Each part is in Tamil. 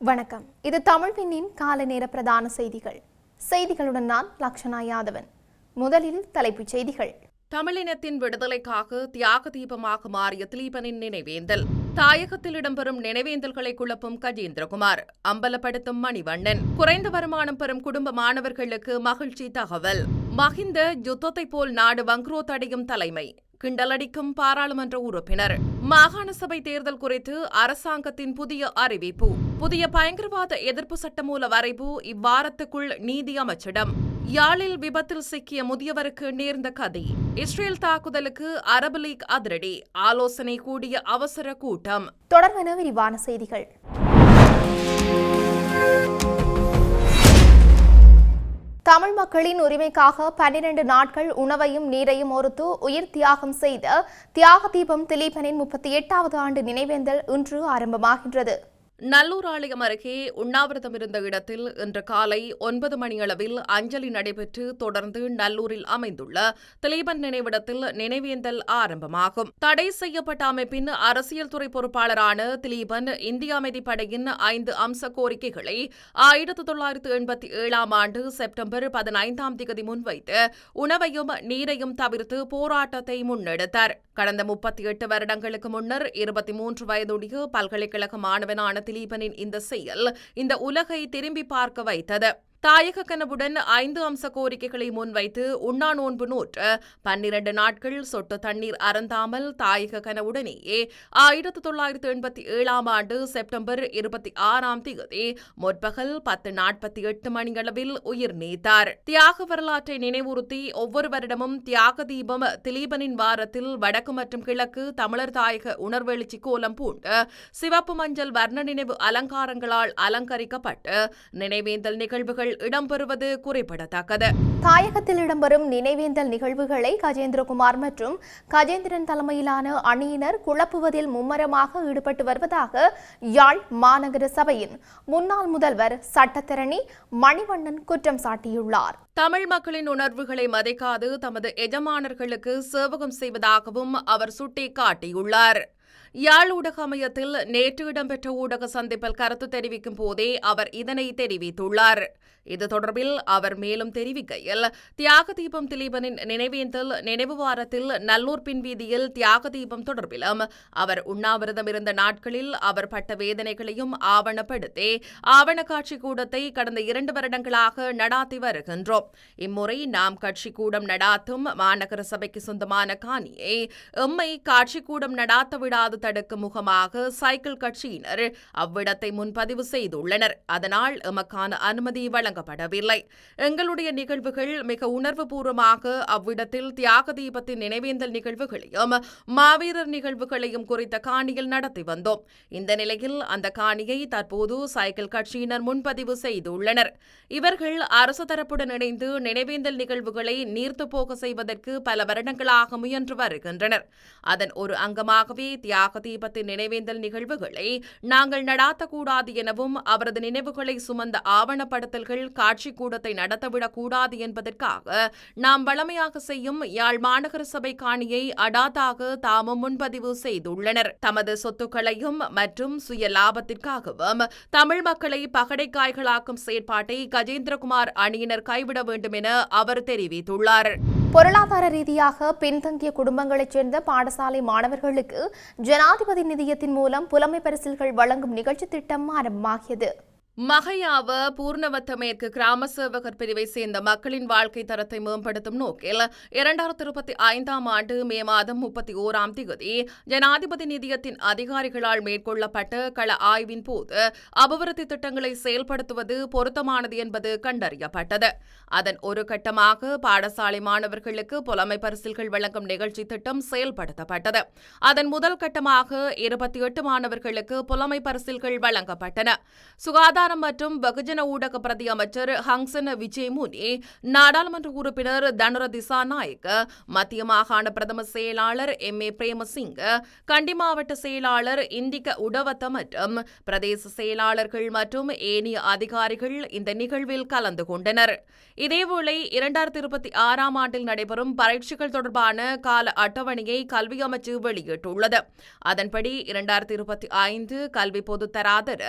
வணக்கம். இது தமிழ் பின்னின் காலை நேர பிரதான செய்திகள். செய்திகளுடன் நான் லக்ஷனா யாதவன். முதலில் தலைப்புச் செய்திகள். தமிழினத்தின் விடுதலைக்காக தியாக தீபமாக மாறிய திலீபனின் நினைவேந்தல். தாயகத்தில் இடம்பெறும் நினைவேந்தல்களை குழப்பும் கஜேந்திரகுமார். அம்பலப்படுத்தும் மணிவண்ணன். குறைந்த வருமானம் பெறும் குடும்ப மாணவர்களுக்கு மகிழ்ச்சி தகவல். மஹிந்த யுத்தத்தை போல் நாடு வங்குரோத் அடையும் தலைமை. கிண்டலடிக்கும் பாராளுமன்ற உறுப்பினர். மாகாண சபை தேர்தல் குறித்து அரசாங்கத்தின் புதிய அறிவிப்பு. புதிய பயங்கரவாத எதிர்ப்பு சட்டமூல வரைவு இவ்வாரத்துக்குள் நீதி அமைச்சிடம். யாழில் விபத்தில் சிக்கிய முதியவருக்கு நேர்ந்த கதை. இஸ்ரேல் தாக்குதலுக்கு அரபு லீக் அதிரடி. ஆலோசனை கூடிய அவசர கூட்டம். தொடர்வென விரிவான செய்திகள். தமிழ் மக்களின் உரிமைக்காக பன்னிரண்டு நாட்கள் உணவையும் நீரையும் ஒருத்து உயிர் தியாகம் செய்த தியாக தீபம் திலீபனின் முப்பத்தி எட்டாவது ஆண்டு நினைவேந்தல் இன்று ஆரம்பமாகின்றது. நல்லூர் ஆலயம் அருகே உண்ணாவிரதம் இருந்த இடத்தில் இன்று காலை ஒன்பது மணியளவில் அஞ்சலி நடைபெற்று தொடர்ந்து நல்லூரில் அமைந்துள்ள திலீபன் நினைவிடத்தில் நினைவேந்தல் ஆரம்பமாகும். தடை செய்யப்பட்ட அமைப்பின் அரசியல் துறை பொறுப்பாளரான திலீபன் இந்திய அமைதி படையின் ஐந்து அம்ச கோரிக்கைகளை ஆயிரத்தி தொள்ளாயிரத்து எண்பத்தி ஏழாம் ஆண்டு செப்டம்பர் பதினைந்தாம் தேதி முன்வைத்து உணவையும் நீரையும் தவிர்த்து போராட்டத்தை முன்னெடுத்தார். கடந்த முப்பத்தி எட்டு வருடங்களுக்கு முன்னர் இருபத்தி மூன்று வயதுடைய பல்கலைக்கழக மாணவனான திலீபனின் இந்த செயல் இந்த உலகை திரும்பி பார்க்க வைத்தது. தாயக கனவுடன் ஐந்து அம்ச கோரிக்கைகளை முன்வைத்து உண்ணா நோன்பு நூற்று பன்னிரண்டு நாட்கள் சொட்டு தண்ணீர் அறந்தாமல் தாயக கனவுடனேயே ஆயிரத்து தொள்ளாயிரத்து எண்பத்தி ஏழாம் ஆண்டு செப்டம்பர் இருபத்தி ஆறாம் தேதி முற்பகல் பத்து நாற்பத்தி எட்டு மணியளவில் உயிர் நீத்தார். தியாக வரலாற்றை நினைவுறுத்தி ஒவ்வொரு வருடமும் தியாக தீபம் திலீபனின் வாரத்தில் வடக்கு மற்றும் கிழக்கு தமிழர் தாயக உணர்வெழுச்சி கோலம் பூண்டு சிவப்பு மஞ்சள் வர்ண நினைவு அலங்காரங்களால் அலங்கரிக்கப்பட்டு நினைவேந்தல் நிகழ்வுகள் இடம்பெறுவது குறிப்பிடத்தக்கது. தாயகத்தில் இடம்பெறும் நினைவேந்தல் நிகழ்வுகளை கஜேந்திரகுமார் மற்றும் கஜேந்திரன் தலைமையிலான அணியினர் குழப்புவதில் மும்மரமாக ஈடுபட்டு வருவதாக யாழ் மாநகர சபையின் முன்னாள் முதல்வர் சட்டத்தரணி மணிவண்ணன் குற்றம் சாட்டியுள்ளார். தமிழ் மக்களின் உணர்வுகளை மதிக்காது தமது எஜமானர்களுக்கு சேவகம் செய்வதாகவும் அவர் சுட்டிக்காட்டியுள்ளார். யாழ் ஊடக அமையத்தில் நேற்று இடம்பெற்ற ஊடக சந்திப்பில் கருத்து தெரிவிக்கும் போதே அவர் இதனை தெரிவித்துள்ளார். இது தொடர்பில் அவர் மேலும் தெரிவிக்கையில் தியாக தீபம் திலீபனின் நினைவேந்தல் நினைவு வாரத்தில் நல்லூர் பின்வீதியில் தியாக தீபம் தொடர்பிலும் அவர் உண்ணாவிரதம் இருந்த நாட்களில் அவர் பட்ட வேதனைகளையும் ஆவணப்படுத்தி ஆவண காட்சி கூடத்தை கடந்த இரண்டு வருடங்களாக நடாத்தி வருகின்றோம். இம்முறை நாம் கட்சி கூடம் நடாத்தும் மாநகர சபைக்கு சொந்தமான காணியை எம்மை காட்சி கூடம் நடாத்த விடாது தடுக்கும் முகமாக சைக்கிள் கட்சியினர் அவ்விடத்தை முன்பதிவு செய்துள்ளனர். அதனால் எமக்கான அனுமதி வழங்கப்படவில்லை எங்களுடைய நிகழ்வுகள் மிக உணர்வுபூர்வமாக அவ்விடத்தில் தியாக தீபத்தின் நினைவேந்தல் நிகழ்வுகளையும் மாவீரர் நிகழ்வுகளையும் குறித்த காணியில் நடத்தி வந்தோம். இந்த நிலையில் அந்த காணியை தற்போது சைக்கிள் கட்சியினர் முன்பதிவு செய்துள்ளனர். இவர்கள் அரசு தரப்புடன் இணைந்து நினைவேந்தல் நிகழ்வுகளை நீர்த்து போக செய்வதற்கு பல வருடங்களாக முயன்று வருகின்றனர். அதன் ஒரு அங்கமாகவே தியாக தீபத்தின் நினைவேந்தல் நிகழ்வுகளை நாங்கள் நடாத்தக்கூடாது எனவும் அவரது நினைவுகளை சுமந்த ஆவணப்படுத்தல்கள் காட்சி கூடத்தை நடத்தவிடக் கூடாது என்பதற்காக நாம் வளமையாக செய்யும் யாழ் மாநகர சபை காணியை அடாத்தாக தாமும் முன்பதிவு செய்துள்ளனர். தமது சொத்துக்களையும் மற்றும் சுய லாபத்திற்காகவும் தமிழ் மக்களை பகடைக்காய்களாக்கும் செயற்பாட்டை கஜேந்திரகுமார் அணியினர் கைவிட வேண்டும் என அவர் தெரிவித்துள்ளார். பொருளாதார ரீதியாக பின்தங்கிய குடும்பங்களைச் சேர்ந்த பாடசாலை மாணவர்களுக்கு ஜனாதிபதி நிதியத்தின் மூலம் புலமை பரிசில்கள் வழங்கும் நிகழ்ச்சி திட்டம் ஆரம்பமாகியது. மகையாவ பூர்ணவத்த மேற்கு கிராம சேவகர் பிரிவை சேர்ந்த மக்களின் வாழ்க்கை தரத்தை மேம்படுத்தும் நோக்கில் இரண்டாயிரத்தி இருபத்தி ஐந்தாம் ஆண்டு மே மாதம் முப்பத்தி ஓராம் தேதி ஜனாதிபதி நிதியத்தின் அதிகாரிகளால் மேற்கொள்ளப்பட்ட கள ஆய்வின் போது அபிவிருத்தி திட்டங்களை செயல்படுத்துவது பொருத்தமானது என்பது கண்டறியப்பட்டது. அதன் ஒரு கட்டமாக பாடசாலை மாணவர்களுக்கு புலமை பரிசில்கள் வழங்கும் நிகழ்ச்சி திட்டம் செயல்படுத்தப்பட்டது. அதன் முதல் கட்டமாக இருபத்தி எட்டு மாணவர்களுக்கு புலமை பரிசில்கள் வழங்கப்பட்டன. சுகாதார விவகாரம் மற்றும் வெகுஜன ஊடக பிரதி அமைச்சர் ஹங்சன் விஜயமுனி நாடாளுமன்ற உறுப்பினர் தனுர திசாநாயக்க மத்திய மாகாண பிரதம செயலாளர் எம். ஏ. பிரேமசிங் கண்டி மாவட்ட செயலாளர் இந்திக உடவத்த மற்றும் பிரதேச செயலாளர்கள் மற்றும் ஏனைய அதிகாரிகள் இந்த நிகழ்வில் கலந்து கொண்டனர். இதேவேளை இரண்டாயிரத்தி இருபத்தி ஆறாம் ஆண்டில் நடைபெறும் பரீட்சைகள் தொடர்பான கால அட்டவணையை கல்வி அமைச்சு வெளியிட்டுள்ளது. அதன்படி இரண்டாயிரத்தி இருபத்தி ஐந்து கல்வி பொது தராதர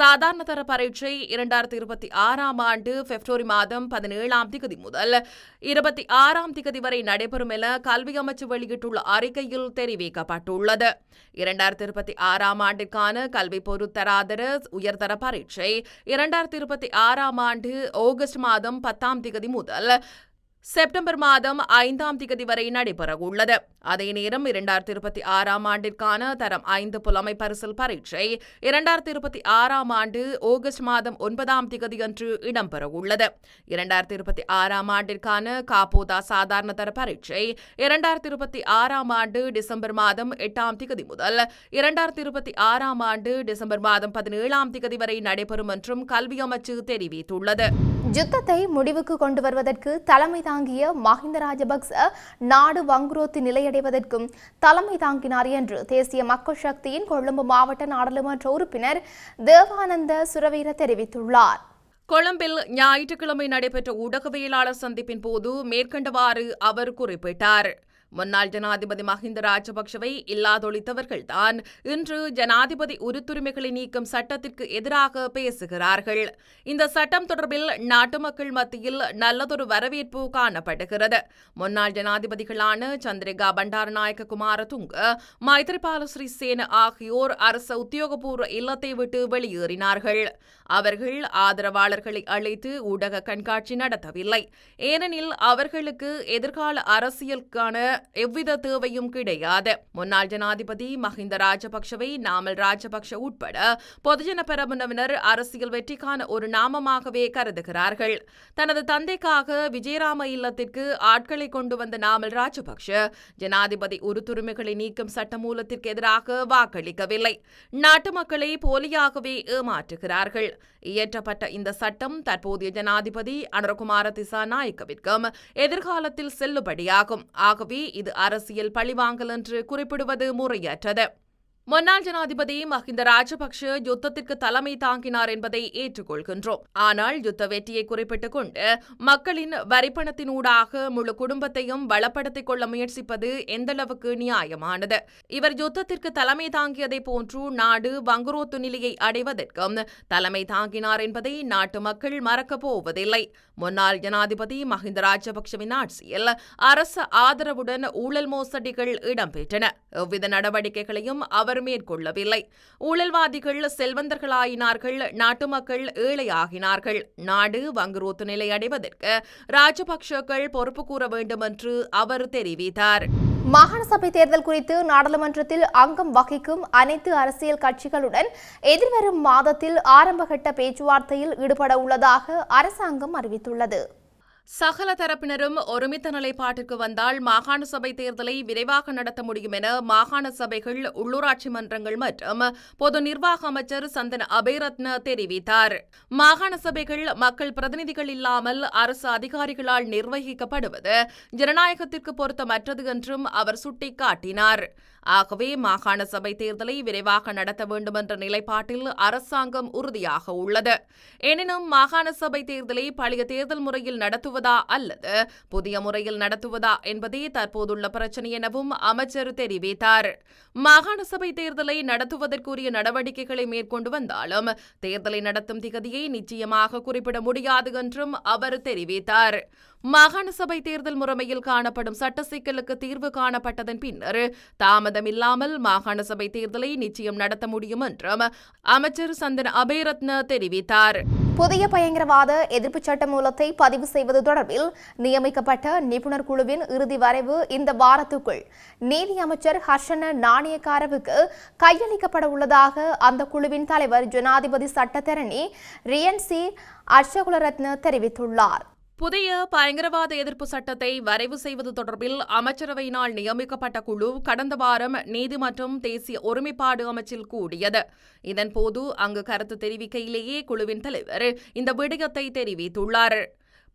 சாதாரண தர பரீட்சை இரண்டாயிரத்தி இருபத்தி ஆறாம் ஆண்டு பிப்ரவரி மாதம் பதினேழாம் திகதி முதல் இருபத்தி ஆறாம் திகதி வரை நடைபெறும் என கல்வி அமைச்சு வெளியிட்டுள்ள அறிக்கையில் தெரிவிக்கப்பட்டுள்ளது. இரண்டாயிரத்தி இருபத்தி ஆறாம் ஆண்டிற்கான கல்வி பொருத்தராதர உயர்தர பரீட்சை இரண்டாயிரத்தி இருபத்தி ஆறாம் ஆண்டு ஆகஸ்ட் மாதம் பத்தாம் திகதி முதல் செப்டம்பர் மாதம் ஐந்தாம் திகதி வரை நடைபெறவுள்ளது. அதே நேரம் இரண்டாயிரத்தி இருபத்தி ஆறாம் ஆண்டிற்கான தரம் ஐந்து புலமை பரிசில் பரீட்சை இரண்டாயிரத்தி இருபத்தி ஆறாம் ஆண்டு ஆகஸ்ட் மாதம் ஒன்பதாம் திகதியன்று இடம்பெறவுள்ளது. இரண்டாயிரத்தி இருபத்தி ஆறாம் ஆண்டிற்கான காப்போதா சாதாரண தர பரீட்சை இரண்டாயிரத்தி இருபத்தி ஆறாம் ஆண்டு டிசம்பர் மாதம் எட்டாம் திகதி முதல் இரண்டாயிரத்தி இருபத்தி ஆறாம் ஆண்டு டிசம்பர் மாதம் பதினேழாம் திகதி வரை நடைபெறும் என்றும் கல்வி அமைச்சு தெரிவித்துள்ளது. யுத்தத்தை முடிவுக்கு கொண்டு வருவதற்கு தலைமை தாங்கிய மஹிந்த ராஜபக்ச நாடு வங்குரோத்து நிலையடைவதற்கும் தலைமை தாங்கினார் என்று தேசிய மக்கள் சக்தியின் கொழும்பு மாவட்ட நாடாளுமன்ற உறுப்பினர் தேவானந்த சுரவீர தெரிவித்துள்ளார். கொழும்பில் ஞாயிற்றுக்கிழமை நடைபெற்ற ஊடகவியலாளர் சந்திப்பின் போது மேற்கண்டவாறு அவர் குறிப்பிட்டார். முன்னாள் ஜனாதிபதி மஹிந்த ராஜபக்சவை இல்லாதொழித்தவர்கள்தான் இன்று ஜனாதிபதி உருத்துரிமைகளை நீக்கும் சட்டத்திற்கு எதிராக பேசுகிறார்கள். இந்த சட்டம் தொடர்பில் நாட்டு மக்கள் மத்தியில் நல்லதொரு வரவேற்பு காணப்படுகிறது. முன்னாள் ஜனாதிபதிகளான சந்திரிகா பண்டாரநாயக்க குமாரதுங்க மைத்ரிபால ஸ்ரீசேன ஆகியோர் அரசு உத்தியோகபூர்வ இல்லத்தை விட்டு வெளியேறினார்கள். அவர்கள் ஆதரவாளர்களை அழைத்து ஊடக கண்காட்சி நடத்தவில்லை. ஏனெனில் அவர்களுக்கு எதிர்கால அரசியலுக்கான எவ்வித தேவையும் கிடையாது. முன்னாள் ஜனாதிபதி மஹிந்த ராஜபக்சவை நாமல் ராஜபக்ஷ உட்பட பொதுஜன பெரமுனவினர் அரசியல் வெற்றிக்கான ஒரு நாமமாகவே கருதுகிறார்கள். தனது தந்தைக்காக விஜயராம இல்லத்திற்கு ஆட்களை கொண்டு வந்த நாமல் ராஜபக்ஷ ஜனாதிபதி உறுத்துரிமைகளை நீக்கும் சட்டமூலத்திற்கு எதிராக வாக்களிக்கவில்லை. நாட்டு மக்களை போலியாகவே ஏமாற்றுகிறார்கள். இயற்றப்பட்ட இந்த சட்டம் தற்போதைய ஜனாதிபதி அனுரகுமார திசாநாயக்கவிற்கும் எதிர்காலத்தில் செல்லுபடியாகும். ஆகவே இது அரசியல் பழிவாங்கல் என்று குறிப்பிடுவது முறையற்றது. முன்னாள் ஜனாதிபதி மஹிந்த ராஜபக்ஷ யுத்தத்திற்கு தலைமை தாங்கினார் என்பதை ஏற்றுக்கொள்கின்றோம். ஆனால் யுத்த வெற்றியை குறிப்பிட்டுக் கொண்டு மக்களின் வரிப்பணத்தினூடாக முழு குடும்பத்தையும் வளப்படுத்திக் கொள்ள முயற்சிப்பது எந்தளவுக்கு நியாயமானது? இவர் யுத்தத்திற்கு தலைமை தாங்கியதை போன்று நாடு வங்குரோத்து நிலையை அடைவதற்கும் தலைமை தாங்கினார் என்பதை நாட்டு மக்கள் மறக்கப் போவதில்லை. முன்னாள் ஜனாதிபதி மஹிந்த ராஜபக்ஷவின் ஆட்சியில் அரசு ஆதரவுடன் ஊழல் மோசடிகள் இடம்பெற்றன. எவ்வித நடவடிக்கைகளையும் அவர் மேற்கொள்ளவில்லை. ஊழல்வாதிகள் செல்வந்தர்களாயினார்கள் நாட்டு மக்கள் ஏழையாகினார்கள். நாடு வங்குரோத்து நிலை அடைவதற்கு ராஜபக்ஷக்கள் பொறுப்பு கூற வேண்டும் என்று அவர் தெரிவித்தார். மாகாண சபை தேர்தல் குறித்து நாடாளுமன்றத்தில் அங்கம் வகிக்கும் அனைத்து அரசியல் கட்சிகளுடன் எதிர்வரும் மாதத்தில் ஆரம்பகட்ட பேச்சுவார்த்தையில் ஈடுபட உள்ளதாக அரசாங்கம் அறிவித்துள்ளது. சகல தரப்பினரும் ஒருமித்த நிலைப்பாட்டிற்கு வந்தால் மாகாண சபை தேர்தலை விரைவாக நடத்த முடியும் என மாகாண சபைகள் உள்ளூராட்சி மன்றங்கள் மற்றும் பொது நிர்வாக அமைச்சர் சந்தன அபேரத்ன தெரிவித்தார். மாகாண சபைகள் மக்கள் பிரதிநிதிகள் இல்லாமல் அரசு அதிகாரிகளால் நிர்வகிக்கப்படுவது ஜனநாயகத்திற்கு பொருத்தமற்றது என்றும் அவர் சுட்டிக்காட்டினார். ஆகவே மாகாண சபை தேர்தலை விரைவாக நடத்த வேண்டும் என்ற நிலைப்பாட்டில் அரசாங்கம் உறுதியாக உள்ளது. எனினும் மாகாண சபை தேர்தலை பழைய தேர்தல் முறையில் நடத்துவதா அல்லது புதிய முறையில் நடத்துவதா என்பதே தற்போதுள்ள பிரச்சனை எனவும் அமைச்சர் தெரிவித்தார். மாகாண சபை தேர்தலை நடத்துவதற்குரிய நடவடிக்கைகளை மேற்கொண்டு வந்தாலும் தேர்தலை நடத்தும் திகதியை நிச்சயமாக குறிப்பிட முடியாது என்றும் அவர் தெரிவித்தார். மாகாண சபை தேர்தல் முறைமையில் காணப்படும் சட்ட சிக்கலுக்கு தீர்வு காணப்பட்டதன் பின்னர் தாமதமில்லாமல் மாகாண சபை தேர்தலை நிச்சயம் நடத்த முடியும் என்றும் அமைச்சர் சந்தன் அபேரத்ன தெரிவித்தார். புதிய பயங்கரவாத எதிர்ப்பு சட்ட மூலத்தை பதிவு செய்வது தொடர்பில் நியமிக்கப்பட்ட நிபுணர் குழுவின் இறுதி வரைவு இந்த வாரத்துக்குள். நீதி அமைச்சர் ஹர்ஷன நாணயக்காரவுக்கு கையளிக்கப்பட உள்ளதாக அந்த குழுவின் தலைவர் ஜனாதிபதி சட்டத்தரணி ரியன்சி அர்ஷகுலரத்ன தெரிவித்துள்ளார். புதிய பயங்கரவாத எதிர்ப்பு சட்டத்தை வரைவு செய்வது தொடர்பில் அமைச்சரவையினால் நியமிக்கப்பட்ட குழு கடந்த வாரம் நீதி மற்றும் தேசிய ஒருமைப்பாடு அமைச்சில் கூடியது. இதன்போது அங்கு கருத்து தெரிவிக்கையிலேயே குழுவின் தலைவர் இந்த விடயத்தை தெரிவித்துள்ளார்.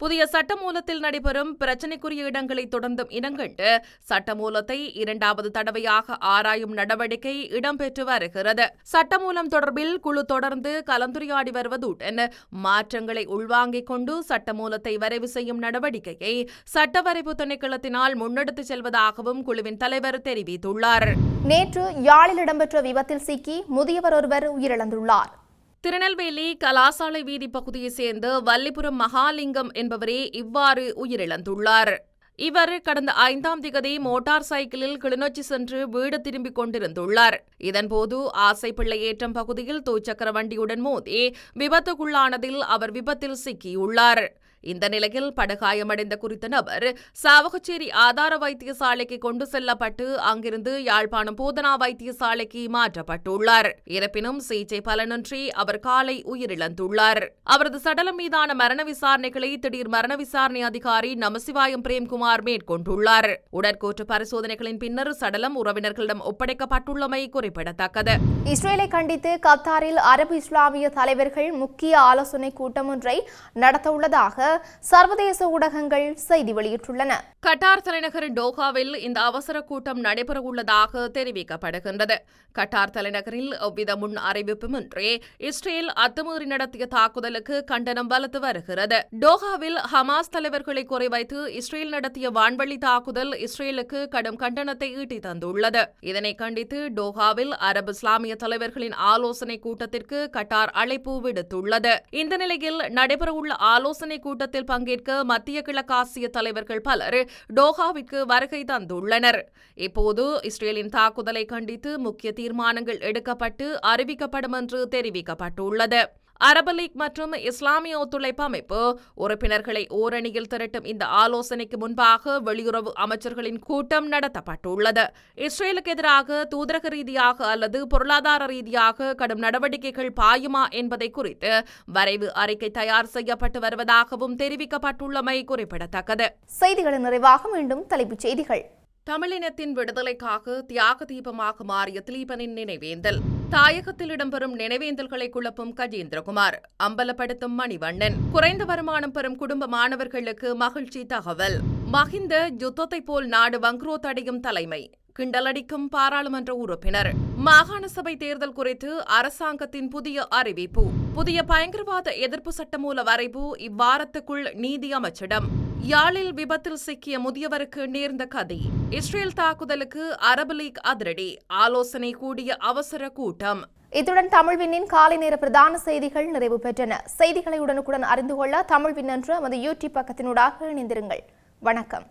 புதிய சட்டமூலத்தில் நடைபெறும் பிரச்சினைக்குரிய இடங்களை தொடர்ந்தும் இனங்கண்டு சட்டமூலத்தை இரண்டாவது தடவையாக ஆராயும் நடவடிக்கை இடம்பெற்று வருகிறது. சட்டமூலம் தொடர்பில் குழு தொடர்ந்து கலந்துரையாடி வருவதுடன் மாற்றங்களை உள்வாங்கிக் கொண்டு சட்டமூலத்தை வரைவு செய்யும் நடவடிக்கையை சட்டவரைவு திணைக்களத்தினால் முன்னெடுத்துச் செல்வதாகவும் குழுவின் தலைவர் தெரிவித்துள்ளார். நேற்று யாழில் இடம்பெற்ற விபத்தில் சிக்கி முதியவர் ஒருவர் உயிரிழந்துள்ளார். திருநெல்வேலி கலாசாலை வீதி பகுதியைச் சேர்ந்த வல்லிபுரம் மகாலிங்கம் என்பவரே இவ்வாறு உயிரிழந்துள்ளார். இவர் கடந்த ஐந்தாம் திகதி மோட்டார் சைக்கிளில் கிளிநொச்சி சென்று வீடு திரும்பிக் கொண்டிருந்துள்ளார். இதன்போது ஆசைப்பிள்ளை ஏற்றம் பகுதியில் தூச்சக்கர வண்டியுடன் மோதி விபத்துக்குள்ளானதில் அவர் விபத்தில் சிக்கியுள்ளார். இந்த நிலையில் படுகாயமடைந்த குறித்த நபர் சாவகச்சேரி ஆதார வைத்தியசாலைக்கு கொண்டு செல்லப்பட்டு அங்கிருந்து யாழ்ப்பாணம் போதனா வைத்தியசாலைக்கு மாற்றப்பட்டுள்ளார். இருப்பினும் சிகிச்சை பலனின்றி அவர் காலை உயிரிழந்துள்ளார். அவரது சடலம் மீதான மரண விசாரணைகளை திடீர் மரண விசாரணை அதிகாரி நமசிவாயம் பிரேம்குமார் மேற்கொண்டுள்ளார். உடற்கூற்று பரிசோதனைகளின் பின்னர் சடலம் உறவினர்களிடம் ஒப்படைக்கப்பட்டுள்ளமை குறிப்பிடத்தக்கது. இஸ்ரேலை கண்டித்து கத்தாரில் அரபு இஸ்லாமிய தலைவர்கள் முக்கிய ஆலோசனை கூட்டம் ஒன்றை நடத்தவுள்ளதாக சர்வதேச ஊடகங்கள் செய்தி வெளியிட்டுள்ளன. கட்டார் தலைநகர் டோஹாவில் இந்த அவசர கூட்டம் நடைபெறவுள்ளதாக தெரிவிக்கப்படுகின்றது. கட்டார் தலைநகரில் எவ்வித முன் அறிவிப்புமின்றி இஸ்ரேல் அத்துமீறி நடத்திய தாக்குதலுக்கு கண்டனம் வலுத்து வருகிறது. டோஹாவில் ஹமாஸ் தலைவர்களை குறிவைத்து இஸ்ரேல் நடத்திய வான்வழி தாக்குதல் இஸ்ரேலுக்கு கடும் கண்டனத்தை ஈட்டி தந்துள்ளது. இதனை கண்டித்து டோஹாவில் அரபு இஸ்லாமிய தலைவர்களின் ஆலோசனை கூட்டத்திற்கு கட்டார் அழைப்பு விடுத்துள்ளது. இந்த நிலையில் நடைபெறவுள்ள ஆலோசனை கூட்டத்தில் பங்கேற்க மத்திய கிழக்காசிய தலைவர்கள் பலர் டோஹாவிற்கு வருகை தந்துள்ளனர். இப்போது இஸ்ரேலின் தாக்குதலை கண்டித்து முக்கிய தீர்மானங்கள் எடுக்கப்பட்டு அறிவிக்கப்படும் என்று தெரிவிக்கப்பட்டுள்ளது. அரபு லீக் மற்றும் இஸ்லாமிய ஒத்துழைப்பு அமைப்பு உறுப்பினர்களை ஓரணியில் திரட்டும் இந்த ஆலோசனைக்கு முன்பாக வெளியுறவு அமைச்சர்களின் கூட்டம் நடத்தப்பட்டுள்ளது. இஸ்ரேலுக்கு எதிராக தூதரக ரீதியாக அல்லது பொருளாதார ரீதியாக கடும் நடவடிக்கைகள் பாயுமா என்பதை குறித்து வரைவு அறிக்கை தயார் செய்யப்பட்டு வருவதாகவும் தெரிவிக்கப்பட்டுள்ளமை குறிப்பிடத்தக்கது. செய்திகளின் நிறைவாக மீண்டும் தலைப்புச் செய்திகள். தமிழினத்தின் விடுதலைக்காக தியாக தீபமாக மாறிய திலீபனின் நினைவேந்தல். தாயகத்தில் இடம்பெறும் நினைவேந்தல்களை குழப்பும் கஜேந்திரகுமார். அம்பலப்படுத்தும் மணிவண்ணன். குறைந்த வருமானம் பெறும் குடும்ப மாணவர்களுக்கு மகிழ்ச்சி தகவல். மஹிந்த யுத்தத்தை போல் நாடு வங்குரோத்தடையும் தலைமை. கிண்டலடிக்கும் பாராளுமன்ற உறுப்பினர். மாகாண சபை தேர்தல் குறித்து அரசாங்கத்தின் புதிய அறிவிப்பு. புதிய பயங்கரவாத எதிர்ப்பு சட்டமூல வரைவு இவ்வாரத்துக்குள் நீதி அமைச்சிடம். யாழில் விபத்தில் சிக்கிய முதியவருக்கு நேர்ந்த கதை. இஸ்ரேல் தாக்குதலுக்கு அரபு லீக் அதிரடி. ஆலோசனை கூடிய அவசர கூட்டம். இத்துடன் தமிழ்விண்ணின் காலை நேர பிரதான செய்திகள் நிறைவு பெற்றன. செய்திகளை உடனுக்குடன் அறிந்து கொள்ள தமிழ்வின் என்ற நமது யூடியூப் பக்கத்தினூடாக இணைந்திருங்கள். வணக்கம்.